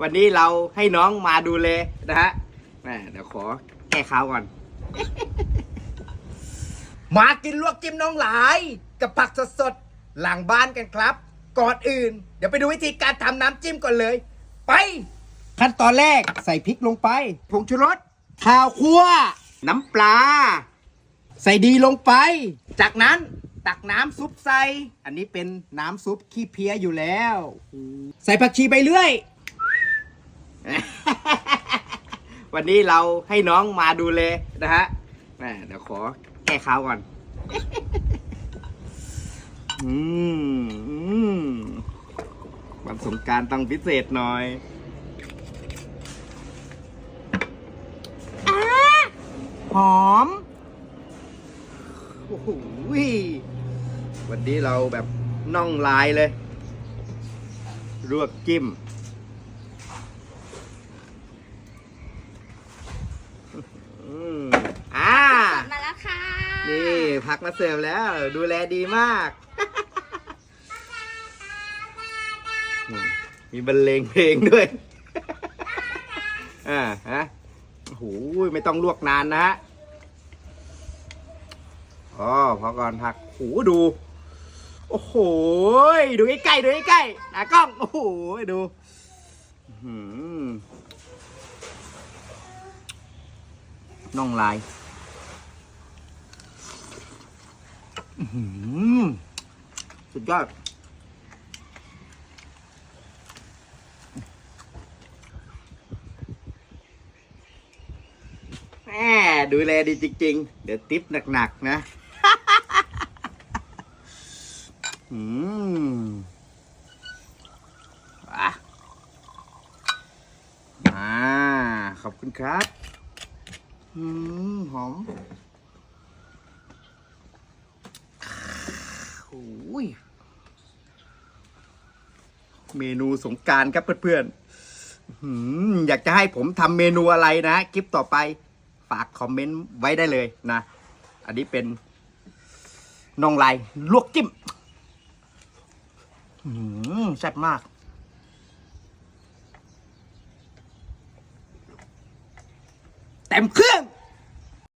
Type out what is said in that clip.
วันนี้เราให้น้องมาดูเลยนะฮะแม่เดี๋ยวขอแก้ข่าวก่อน มากินลวกจิ้มน้องหลาย กับผักสดๆ หลังบ้านกันครับ ก่อนอื่น เดี๋ยวไปดูวิธีการทำน้ำจิ้มก่อนเลย ไป ขั้นตอนแรกใส่พริกลงไป ผงชูรสข้าวคั่ว น้ำปลา ใส่ดีลงไป จากนั้น ตักน้ำซุปใส่ อันนี้เป็นน้ำซุปขี้เพี้ยอยู่แล้ว ใส่ผักชีไปเรื่อย วันนี้เราให้น้องมาดูเลยนะฮะแหม่เดี๋ยวขอแก้ข่าวก่อน อืมอืมวันสงกรารต้องพิเศษหน่อยอาหอม โอ้โห วันนี้เราแบบน่องลายเลยรวกจิ้มอืมอ่ามาแล้วค่ะนี่พักมาเสิร์ฟแล้ว ดูแลดีมากอืมมีบรรเลงเพลงด้วย อ่าฮะโอ้โหไม่ต้องลวกนานนะฮะอ๋อพอก่อนผักโอ้โหดู โอ้โห ดูใกล้ๆดูใกล้ๆตากล้อง โอ้โห ดูอื้อหือน่องลายสุดยอดแหมดูแลดีจริง ๆ เดี๋ยวติปหนัก ๆ นะ อืมอะอ่าขอบคุณครับอืมหอมโอ้ยเมนูสงการครับเพื่อนๆอื้อหืออยากจะให้ผมทำเมนูอะไรนะคลิปต่อไปฝากคอมเมนต์ไว้ได้เลยนะ อันนี้เป็นน่องลายลวกจิ้ม แซ่บมาก เต็มเครื่อง